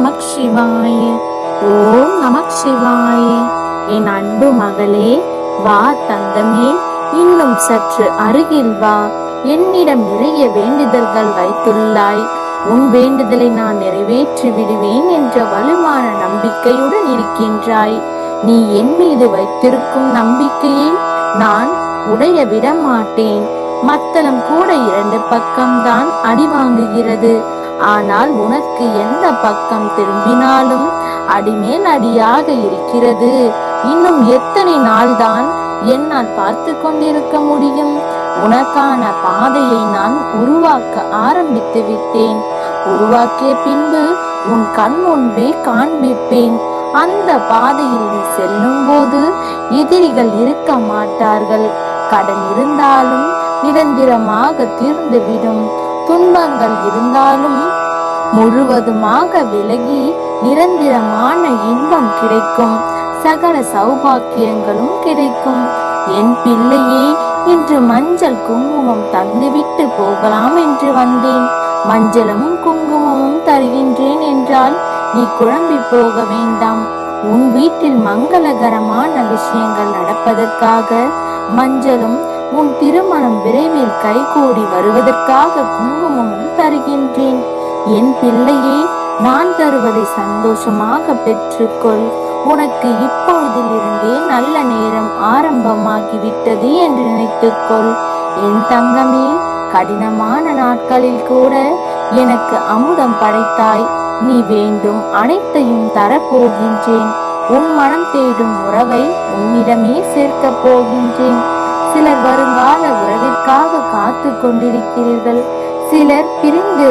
நமக் சிவாய. ஓம் நமக் சிவாய. என் அன்பு மகளே வா தங்கமே இன்னும் சற்று அருகில் வா. என்னிடம் நிறைய வேண்டுதல்கள் வைத்துள்ளாய். உன் வேண்டுதலை நான் நிறைவேற்றி விடுவேன் என்ற வலுவான நம்பிக்கையுடன் இருக்கின்றாய். நீ என் மீது வைத்திருக்கும் நம்பிக்கையை நான் உடைய விட மாட்டேன் மத்தளம் கூட இரண்டு பக்கம்தான் அடி வாங்குகிறது ஆனால் உனக்கு எந்த பக்கம் திரும்பினாலும் அடிமேல் அடியாக இருக்கிறது. இன்னும் எத்தனை நாள்தான் என்னால் பார்த்து கொண்டிருக்க முடியும்? உனக்கான பாதையை நான் உருவாக்க ஆரம்பித்து விட்டேன். உருவாக்கிய பின்பு உன் கண் முன்பே காண்பிப்பேன். அந்த பாதையில் நீ செல்லும் போது எதிரிகள் இருக்க மாட்டார்கள். கடன் இருந்தாலும் நிரந்தரமாக தீர்ந்துவிடும். துன்பங்கள் இருந்தாலும் முழுவதுமாக விலகி நிரந்தரமான இன்பம் கிடைக்கும். சகல சௌபாக்கியங்களும் கிடைக்கும். என் பிள்ளையே இன்று மஞ்சள் குங்குமம் தந்துவிட்டு போகலாம் என்று வந்தேன். மஞ்சளும் குங்குமமும் தருகின்றேன் என்றால் நீ குழம்பி போக வேண்டாம். உன் வீட்டில் மங்களகரமான விஷயங்கள் நடப்பதற்காக மஞ்சளும் உன் திருமணம் விரைவில் கைகூடி வருவதற்காக குங்குமமும் தருகின்றேன். என் பிள்ளையே நான் தருவதை சந்தோஷமாக பெற்றுக்கொள். உனக்கு இப்பொழுதிலிருந்தே நல்ல நேரம் ஆரம்பமாகிவிட்டது என்று நினைத்துக்கொள். என் தங்கமே கடினமான நாட்களில் கூட எனக்கு அமுதம் படைத்தாய். நீ வேண்டும் அனைத்தையும் தரப்போகின்றேன். உன் மனம் தேடும் உறவை உன்னிடமே சேர்க்கப் போகின்றேன். சிலர் வருங்கால உறவிற்காக காத்து கொண்டிருக்கிறீர்கள். சிலர் பிரிந்து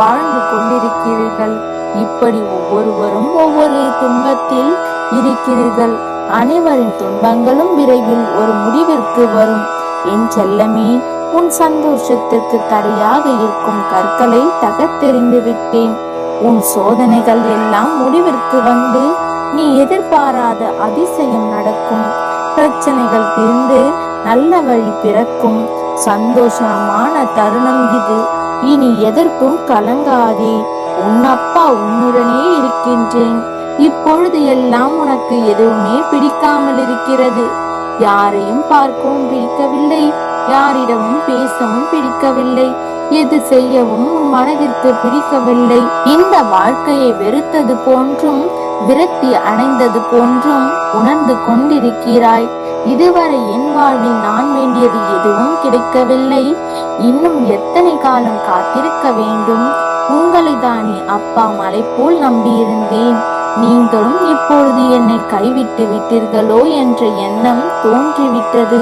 வாழ்ந்து கொண்டிருக்கிறீர்கள். இப்படி ஒவ்வொருவரும் ஒவ்வொரு துன்பத்தில் இருக்கிறீர்கள். அனைவரின் துன்பங்களும் விரைவில் ஒரு முடிவிற்கு வரும். என் செல்லமே உன் சந்தோஷத்திற்கு தடையாக இருக்கும் கற்களை தகர்த்தெறிந்து விட்டேன். உன் சோதனைகள் எல்லாம் முடிவிற்கு வந்து நீ எதிர்பாராத அதிசயம் நடக்கும். பிரச்சனைகள் தீர்ந்து நல்ல வழி பிறக்கும். சந்தோஷமான தருணம் இது. இனி எதற்கும் கலங்காதே. உன் அப்பா உன்னுடனே இருக்கின்றேன். இப்பொழுது எல்லாம் உனக்கு எதுவுமே பிடிக்காமல் இருக்கிறது. யாரையும் பார்க்கவும் பிடிக்கவில்லை. யாரிடமும் பேசவும் பிடிக்கவில்லை. எது செய்யவும் உன் மனதிற்கு பிடிக்கவில்லை. இந்த வாழ்க்கையை வெறுத்தது போன்றும் விரக்தி அடைந்தது போன்றும் உணர்ந்து கொண்டிருக்கிறாய். இதுவரை என் வாழ்வில் நான் வேண்டியது எதுவும் கிடைக்கவில்லை. இன்னும் எத்தனை காலம் காத்திருக்க வேண்டும்? உங்களை தானே அப்பா மலை போல் நம்பியிருந்தேன். நீங்களும் இப்பொழுது என்னை கைவிட்டு விட்டீர்களோ என்ற எண்ணம் தோன்றிவிட்டது.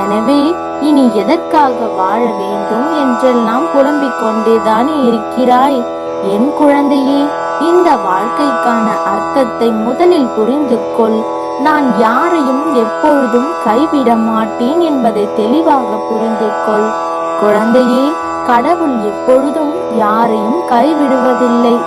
எனவே இனி எதற்காக வாழ வேண்டும் என்றெல்லாம் புலம்பிக் கொண்டேதானே இருக்கிறாய்? என் குழந்தையே இந்த வாழ்க்கைக்கான அர்த்தத்தை முதலில் புரிந்து கொள். நான் யாரையும் எப்பொழுதும் கைவிட மாட்டேன் என்பதை தெளிவாக புரிந்து கொள் குழந்தையே கடவுள் எப்பொழுதும் யாரையும் கைவிடுவதில்லை.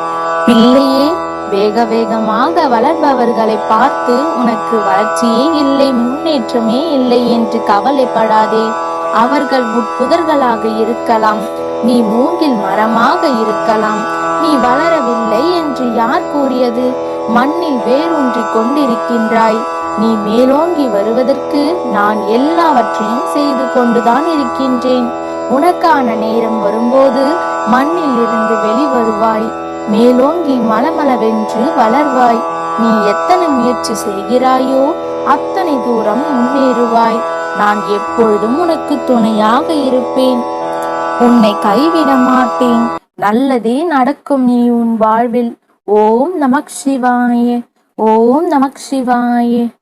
பிள்ளையே வேக வேகமாக வளர்பவர்களை பார்த்து உனக்கு வளர்ச்சியே இல்லை முன்னேற்றமே இல்லை என்று கவலைப்படாதே. அவர்கள் முட்புதர்களாக இருக்கலாம். நீ மூங்கில் மரமாக இருக்கலாம். நீ வளரவில்லை என்று யார் கூறியது? மண்ணில் வேரூன்றி கொண்டிருக்கின்றாய். நீ மேலோங்கி வருவதற்கு நான் எல்லாவற்றையும் செய்து கொண்டுதான் இருக்கின்றேன். உனக்கான நேரம் வரும்போது மண்ணில் இருந்து வெளிவருவாய். மேலோங்கி மலமளவென்று வளர்வாய். நீ எத்தனை முயற்சி செய்கிறாயோ அத்தனை தூரம் முன்னேறுவாய். நான் எப்பொழுதும் உனக்கு துணையாக இருப்பேன். உன்னை கைவிட மாட்டேன். நல்லதே நடக்கும் நீ உன் வாழ்வில். ஓம் நமக் சிவாய ஓம் நமக் சிவாய.